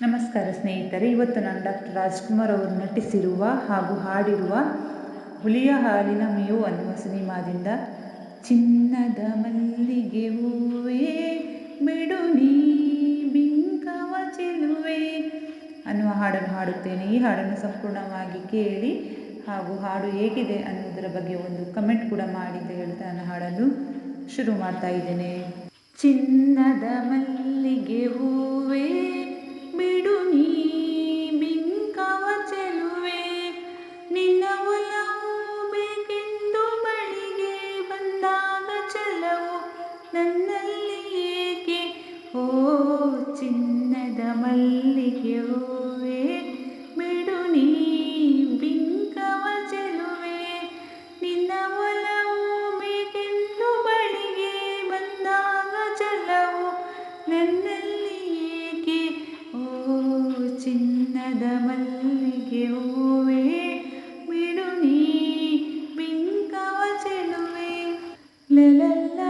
ನಮಸ್ಕಾರ ಸ್ನೇಹಿತರೆ, ಇವತ್ತು ನಾನು ಡಾಕ್ಟರ್ ರಾಜ್ಕುಮಾರ್ ಅವರು ನಟಿಸಿರುವ ಹಾಗೂ ಹಾಡಿರುವ ಹುಲಿಯ ಹಾಲಿನ ಮೇವು ಅನ್ನುವ ಸಿನಿಮಾದಿಂದ ಚಿನ್ನದ ಮಲ್ಲಿಗೆ ಹೂವೇ ಬಿಡು ನೀ ಬಿಂಕವ ಚೆಲುವೆ ಅನ್ನುವ ಹಾಡನ್ನು ಹಾಡುತ್ತೇನೆ. ಈ ಹಾಡನ್ನು ಸಂಪೂರ್ಣವಾಗಿ ಕೇಳಿ ಹಾಗೂ ಹಾಡು ಹೇಗಿದೆ ಅನ್ನೋದರ ಬಗ್ಗೆ ಒಂದು ಕಮೆಂಟ್ ಕೂಡ ಮಾಡಿ ಅಂತ ಹೇಳ್ತಾ ನಾನು ಹಾಡನ್ನು ಶುರು ಮಾಡ್ತಾ ಇದ್ದೇನೆ. ಚಿನ್ನದ ಮಲ್ಲಿಗೆ ಹೂವೇ ನೀ ಬಿಂಕವ ಚೆಲುವೆ ನಿನ್ನ ಒಲವು ಬೇಕೆಂದು ಬಳಿಗೆ ಬಂದಾಗ ಚೆಲವು ನನ್ನಲ್ಲಿ ಏಕೆ? ಓ ಚಿನ್ನದ ಮಲ್ಲಿಗೆ ಚಿನ್ನದ ಮಲ್ಲಿಗೆ ಹೂವೇ ಬಿಡು ನೀ ಬಿಂಕವ ಚೆಲುವೆ ಲಲಲ್ಲ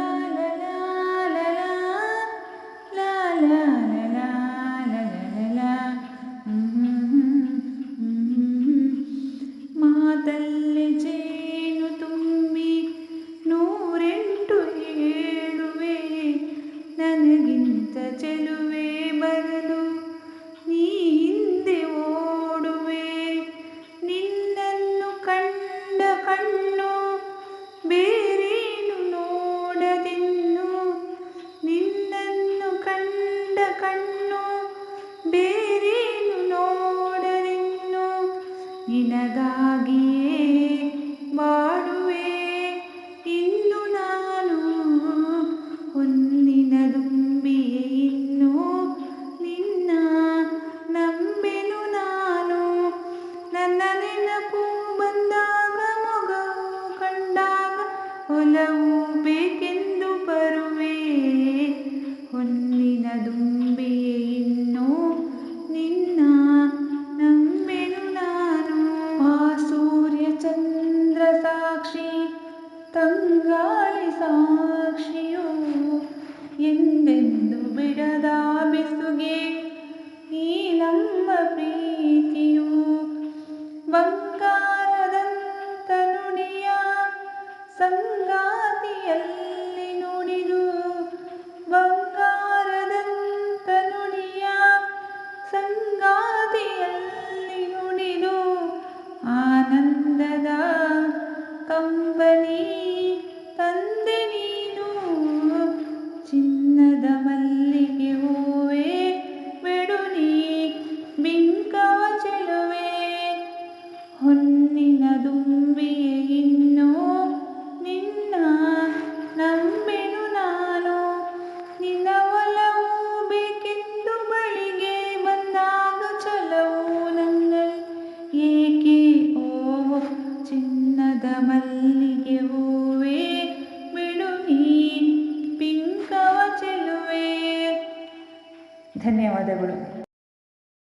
ನಿನಗಾಗಿಯೇ ಪ್ರೀತಿಯು ಬಂಗಾರದಂತ ನುಡಿಯ ಸಂಗಾತಿಯಲ್ಲಿ ಮುನ್ನಿನದುಂಬಿಯೇ ಇನ್ನೂ ನಿನ್ನ ನಂಬೆನು ನಾನು. ನಿನ್ನ ಒಲವು ಬೇಕೆಂದು ಬಳಿಗೆ ಬಂದಾಗ ಚಲವು ನನ್ನ ಏಕೆ ಓ ಚಿನ್ನದ ಮಲ್ಲಿಗೆ ಹೂವೇ? ಬಿಡು ನೀ ಪಿಂಕವ ಚೆಲುವೆ. ಧನ್ಯವಾದಗಳು.